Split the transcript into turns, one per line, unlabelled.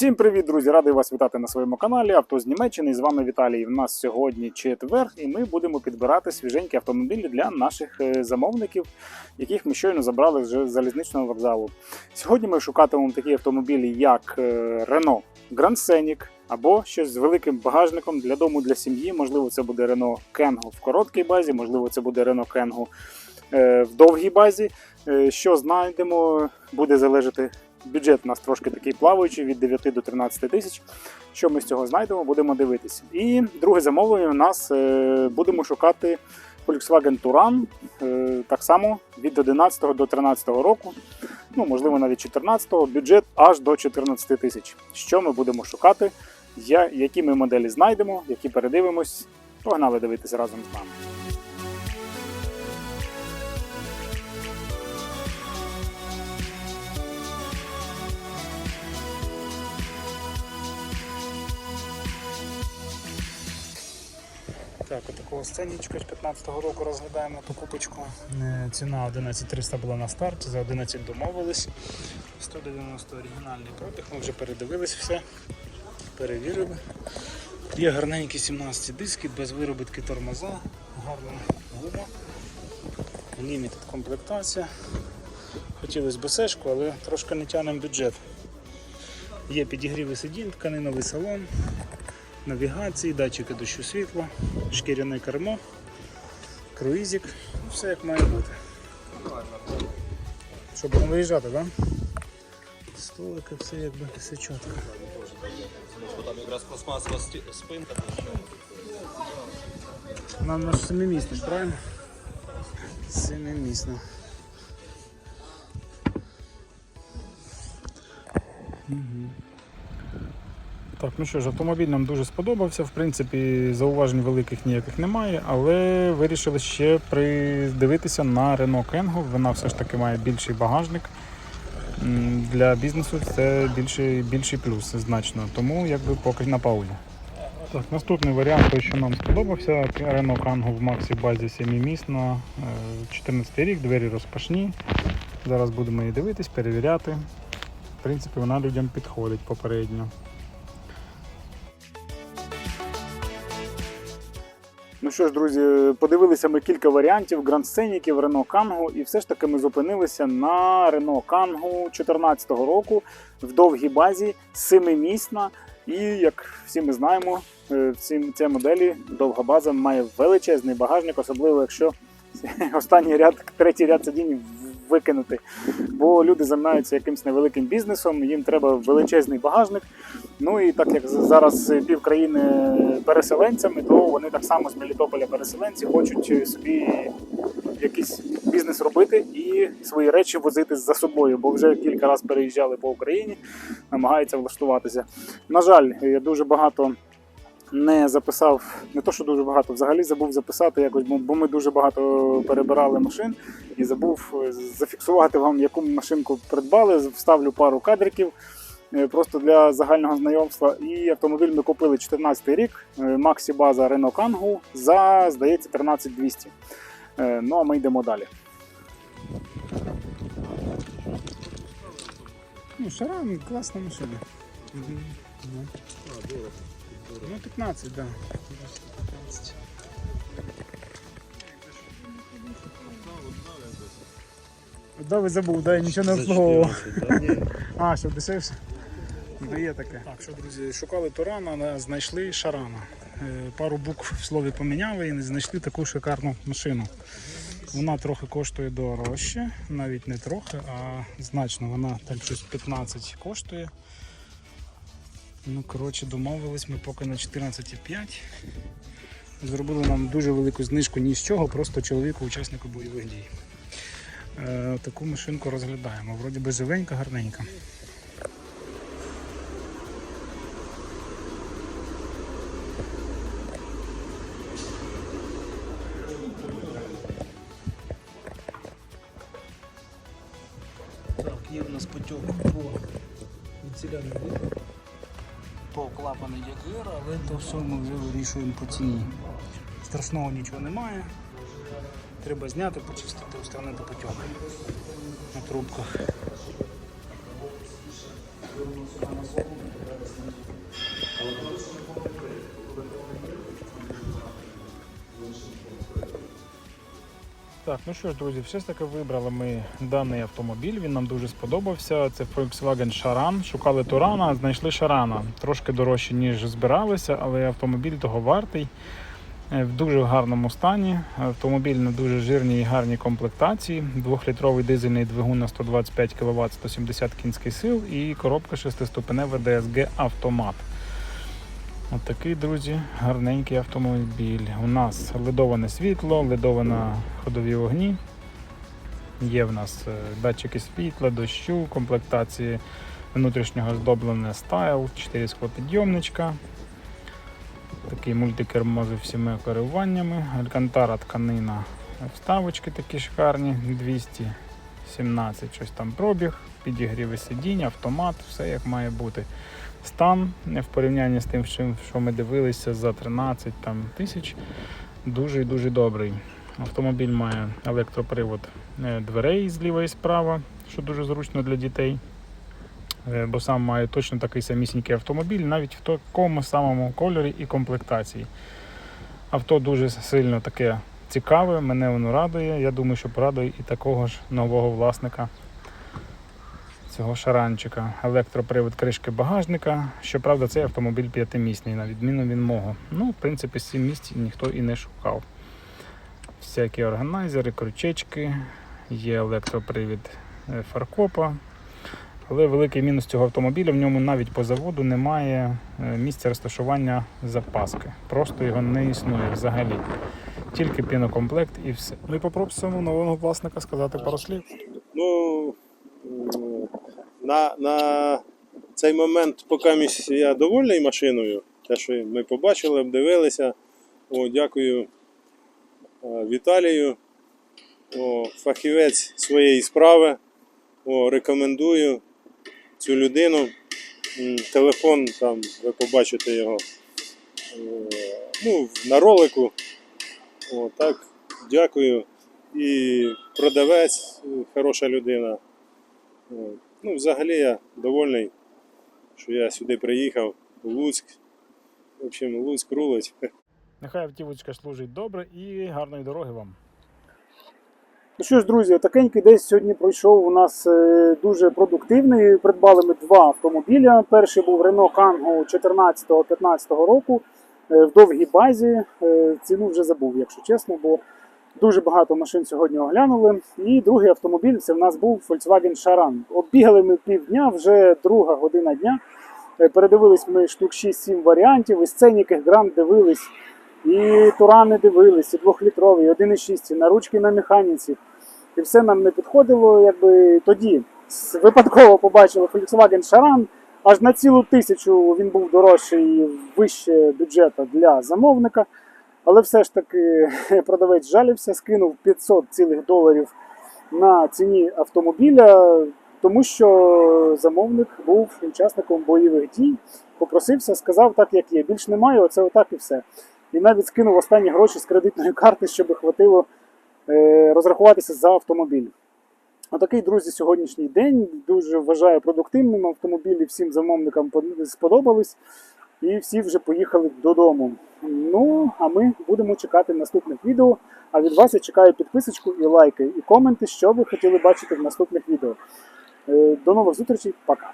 Всім привіт, друзі! Радий вас вітати на своєму каналі. Авто з Німеччини. З вами Віталій. У нас сьогодні четвер, і ми будемо підбирати свіженькі автомобілі для наших е, замовників, яких ми щойно забрали з залізничного вокзалу. Сьогодні ми шукатимемо такі автомобілі, як Renault Grand Scenic або щось з великим багажником для дому для сім'ї. Можливо, це буде Renault Kangoo в короткій базі, можливо, це буде Renault Kangoo е, в довгій базі. Е, Що знайдемо, буде залежати Бюджет у нас трошки такий плаваючий від 9 до 13 тисяч. Що ми з цього знайдемо, будемо дивитися. І друге замовлення у нас е, будемо шукати Volkswagen Touran, е, так само від 11 до 13 року, ну можливо навіть 14 бюджет аж до 14 тисяч. Що ми будемо шукати, які ми моделі знайдемо, які передивимось. Погнали дивитися разом з нами. Так, отакого сценічка з 15-го року розглядаємо покупочку. Е, Ціна 11300 була на старті, за 11 домовились. 190 оригінальний пробіг, ми вже передивились все, перевірили. Є гарненькі 17 диски, без виробітки тормоза, гарна гума, лімітед комплектація. Хотілося б сешку, але трошки не тянемо бюджет. Є підігріви сидінь, тканиновий салон, навігації, датчики дощу світла, шкіряне кермо, круїзик, ну, все як має бути. Що, будемо виїжджати, так? Да? Столики, все якби все чітко.
Там якраз пластмасова спинка.
Нам наш семимісний, правильно? Семимісна. Мгм. Так, ну що ж, автомобіль нам дуже сподобався. В принципі, зауважень великих ніяких немає, але вирішили ще придивитися на Renault Kangoo. Вона все ж таки має більший багажник. Для бізнесу це більший, більший плюс значно. Тому якби поки на паузі. Так, наступний варіант, той, що нам сподобався, Renault Kangoo в Максі базі 7-місна, 14 рік, двері розпашні. Зараз будемо її дивитись, перевіряти. В принципі, вона людям підходить попередньо. Ну що ж, друзі, подивилися ми кілька варіантів гранд Сценіків, Renault Kangoo, і все ж таки ми зупинилися на Renault Kangoo 2014 року в довгій базі, семимісна. І як всі ми знаємо, е, в цій моделі довга база має величезний багажник, особливо якщо останній ряд, третій ряд сидінь викинути. Бо люди займаються якимось невеликим бізнесом, їм треба величезний багажник. Ну і так як зараз пів країни переселенцями, то вони так само з Мелітополя переселенці хочуть собі якийсь бізнес робити і свої речі возити за собою, бо вже кілька разів переїжджали по Україні, намагаються влаштуватися. На жаль, дуже багато не записав, не то, що дуже багато, взагалі забув записати якось, бо- бо ми дуже багато перебирали машин і забув е, зафіксувати вам, яку машинку придбали. Вставлю пару кадриків е, просто для загального знайомства. І автомобіль ми купили 14 рік, е, Максі база Renault Kangoo за, здається, 13200. Е, Ну а ми йдемо далі. Ну, Шаран класна машина. Ну, 15, да. 15. Да, ви забув, да, я нічого не обслуговував. А, що дешевше? Ну, є таке. Так, що, друзі, шукали Турана, знайшли Шарана. Е, Пару букв в слові поміняли і знайшли таку шикарну машину. Вона трохи коштує дорожче, навіть не трохи, а значно. Вона там щось 15 коштує. Ну, коротше, домовились ми поки на 14,5. Зробили нам дуже велику знижку ні з чого, просто чоловіку, учаснику бойових дій. Е, таку машинку розглядаємо. Вроді би живенька, гарненька. Так, є в нас потік по вентилярному вихлопу, по клапану ЄГР, але то все ми вже вирішуємо по ціні. Страшного нічого немає. Треба зняти, почистити, устранити потік на трубках. Так, ну що ж, друзі, все ж таки вибрали ми даний автомобіль. Він нам дуже сподобався. Це Volkswagen Charan. Шукали Турана, знайшли Шарана. Трошки дорожче, ніж збиралися, але автомобіль того вартий. Е, В дуже гарному стані. Автомобіль на дуже жирній і гарній комплектації. Двохлітровий дизельний двигун на 125 кВт, 170 кінських сил і коробка шестиступенева DSG автомат. От такий, друзі, гарненький автомобіль. У нас ледоване світло, ледована ходові вогні. Є в нас е, датчики світла, дощу, комплектації внутрішнього здоблення стайл, 4 склопідйомничка. Такий мультикермо з всіма керуваннями. Алькантара тканина, вставочки такі шикарні, 217 щось там пробіг, підігріви сидінь, автомат, все як має бути. Стан в порівнянні з тим, що що ми дивилися за 13 там, тисяч, дуже і дуже добрий. Автомобіль має електропривод е, дверей зліва і справа, що дуже зручно для дітей. Е, Бо сам має точно такий самісінький автомобіль, навіть в такому самому кольорі і комплектації. Авто дуже сильно таке цікаве, мене воно радує. Я думаю, що порадує і такого ж нового власника цього шаранчика. Електропривод кришки багажника. Щоправда, цей автомобіль п'ятимісний, на відміну від мого. Ну, в принципі, сім місць ніхто і не шукав. Всякі органайзери, крючечки, є електропривід е, фаркопа. Але великий мінус цього автомобіля в ньому навіть по заводу немає е, місця розташування запаски. Просто його не існує взагалі. Тільки пінокомплект і все. Ми попросимо нового власника сказати пару слів.
Ну, на, на цей момент, поки я довольний машиною, те, що ми побачили, обдивилися. О, дякую е, Віталію. О, фахівець своєї справи. О, рекомендую цю людину. Телефон там, ви побачите його е, ну, на ролику. О, так, дякую. І продавець, е, хороша людина. Ну, взагалі я довольний, що я сюди приїхав у Луцьк. В общем, Луцьк рулить.
Нехай автівочка служить добре і гарної дороги вам.
Ну що ж, друзі, такенький десь сьогодні пройшов у нас е, дуже продуктивний. Придбали ми два автомобіля. Перший був Renault Kangoo 14-15 року в довгій базі. Е, Ціну вже забув, якщо чесно, бо дуже багато машин сьогодні оглянули. І другий автомобіль це в нас був Volkswagen Charan. Оббігали ми півдня, вже друга година дня. Е, Передивились ми штук 6-7 варіантів. І сценіки гранд дивились. І турани дивились, і двохлітрові, і 1,6, і на ручки на механіці. І все нам не підходило. Якби тоді випадково побачили Volkswagen Charan. Аж на цілу тисячу він був дорожчий вище бюджету для замовника. Але все ж таки продавець жалівся, скинув 500 цілих доларів на ціні автомобіля, тому що замовник був учасником бойових дій, попросився, сказав так, як є. Більш немає, оце отак і все. І навіть скинув останні гроші з кредитної карти, щоб хватило е, розрахуватися за автомобіль. Отакий, друзі, сьогоднішній день. Дуже вважаю продуктивним. Автомобілі всім замовникам сподобались. І всі вже поїхали додому. Ну, а ми будемо чекати наступних відео. А від вас я чекаю підписочку і лайки, і коменти, що ви хотіли бачити в наступних відео. Е, До нових зустрічей, пока!